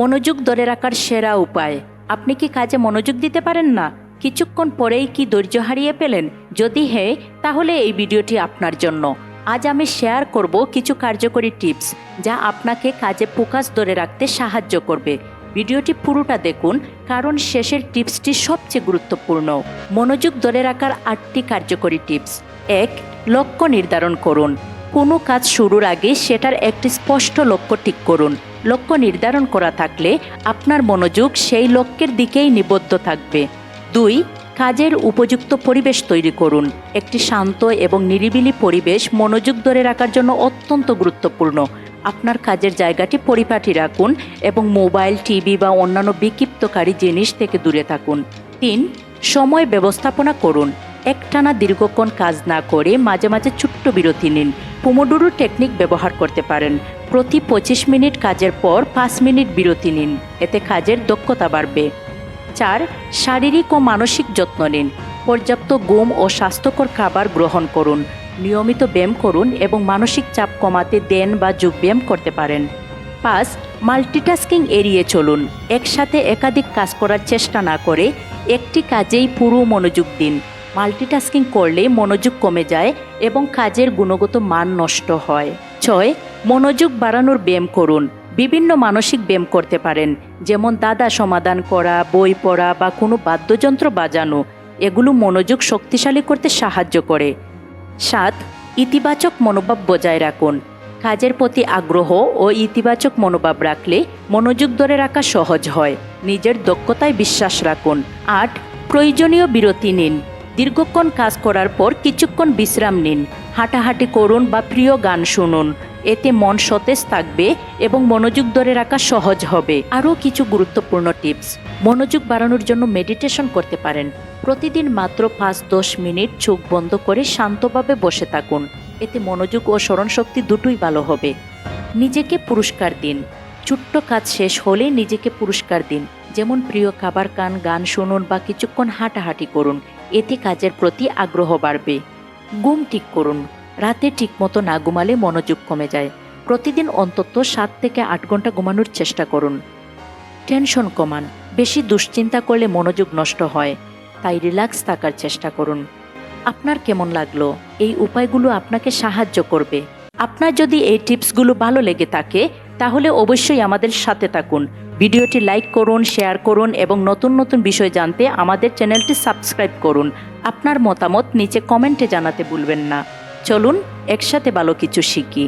মনোযোগ ধরে রাখার সেরা উপায়। আপনি কি কাজে মনোযোগ দিতে পারেন না? কিছুক্ষণ পরেই কি ধৈর্য হারিয়ে পেলেন যদি হ্যাঁ তাহলে এই ভিডিওটি আপনার জন্য। আজ আমি শেয়ার করব কিছু কার্যকরী টিপস, যা আপনাকে কাজে ফোকাস ধরে রাখতে সাহায্য করবে। ভিডিওটি পুরোটা দেখুন, কারণ শেষের টিপসটি সবচেয়ে গুরুত্বপূর্ণ। মনোযোগ ধরে রাখার আটটি কার্যকরী টিপস। এক, লক্ষ্য নির্ধারণ করুন। কোনো কাজ শুরুর আগে সেটার একটি স্পষ্ট লক্ষ্য ঠিক করুন। লক্ষ্য নির্ধারণ করা থাকলে আপনার মনোযোগ সেই লক্ষ্যের দিকেই নিবদ্ধ থাকবে। দুই, কাজের উপযুক্ত পরিবেশ তৈরি করুন। একটি শান্ত এবং নিরিবিলি পরিবেশ মনোযোগ ধরে রাখার জন্য অত্যন্ত গুরুত্বপূর্ণ। আপনার কাজের জায়গাটি পরিপাটি রাখুন এবং মোবাইল, টিভি বা অন্যান্য বিক্ষিপ্তকারী জিনিস থেকে দূরে থাকুন। তিন, সময় ব্যবস্থাপনা করুন। একটানা দীর্ঘক্ষণ কাজ না করে মাঝে মাঝে ছোট্ট বিরতি নিন। পোমোডোরো টেকনিক ব্যবহার করতে পারেন। প্রতি পঁচিশ মিনিট কাজের পর পাঁচ মিনিট বিরতি নিন। এতে কাজের দক্ষতা বাড়বে। চার, শারীরিক ও মানসিক যত্ন নিন। পর্যাপ্ত ঘুম ও স্বাস্থ্যকর খাবার গ্রহণ করুন। নিয়মিত ব্যায়াম করুন এবং মানসিক চাপ কমাতে দেন বা যোগব্যায়াম করতে পারেন। পাঁচ, মাল্টিটাস্কিং এড়িয়ে চলুন। একসাথে একাধিক কাজ করার চেষ্টা না করে একটি কাজেই পুরো মনোযোগ দিন। মাল্টিটাস্কিং করলে মনোযোগ কমে যায় এবং কাজের গুণগত মান নষ্ট হয়। ছয়, মনোযোগ বাড়ানোর ব্যায়াম করুন। বিভিন্ন মানসিক ব্যায়াম করতে পারেন, যেমন দাদা সমাধান করা, বই পড়া বা কোনো বাদ্যযন্ত্র বাজানো। এগুলো মনোযোগ শক্তিশালী করতে সাহায্য করে। সাত, ইতিবাচক মনোভাব বজায় রাখুন। কাজের প্রতি আগ্রহ ও ইতিবাচক মনোভাব রাখলে মনোযোগ ধরে রাখা সহজ হয়। নিজের দক্ষতায় বিশ্বাস রাখুন। আট, প্রয়োজনীয় বিরতি নিন। দীর্ঘক্ষণ কাজ করার পর কিছুক্ষণ বিশ্রাম নিন, হাঁটাহাঁটি করুন বা প্রিয় গান শুনুন। এতে মন সতেজ থাকবে এবং মনোযোগ ধরে রাখা সহজ হবে। আরও কিছু গুরুত্বপূর্ণ টিপস। মনোযোগ বাড়ানোর জন্য মেডিটেশন করতে পারেন। প্রতিদিন মাত্র পাঁচ দশ মিনিট চোখ বন্ধ করে শান্তভাবে বসে থাকুন। এতে মনোযোগ ও স্মরণশক্তি দুটোই ভালো হবে। নিজেকে পুরস্কার দিন। ছোট্ট কাজ শেষ হলে নিজেকে পুরস্কার দিন। যেমন প্রিয় খাবার কান গান শুনুন বা কিছুক্ষণ হাঁটাহাঁটি করুন। এতে কাজের প্রতি আগ্রহ বাড়বে। ঘুম ঠিক করুন। রাতে ঠিকমতো না ঘুমালে মনোযোগ কমে যায়। প্রতিদিন অন্তত সাত থেকে আট ঘণ্টা ঘুমানোর চেষ্টা করুন। টেনশন কমান। বেশি দুশ্চিন্তা করলে মনোযোগ নষ্ট হয়। তাই রিল্যাক্স থাকার চেষ্টা করুন। আপনার কেমন লাগল? এই উপায়গুলো আপনাকে সাহায্য করবে। আপনার যদি এই টিপসগুলো ভালো লেগে থাকে তাহলে অবশ্যই আমাদের সাথে থাকুন। ভিডিওটি লাইক করুন, শেয়ার করুন এবং নতুন নতুন বিষয় জানতে আমাদের চ্যানেলটি সাবস্ক্রাইব করুন। আপনার মতামত নিচে কমেন্টে জানাতে ভুলবেন না। চলুন, একসাথে ভালো কিছু শিখি।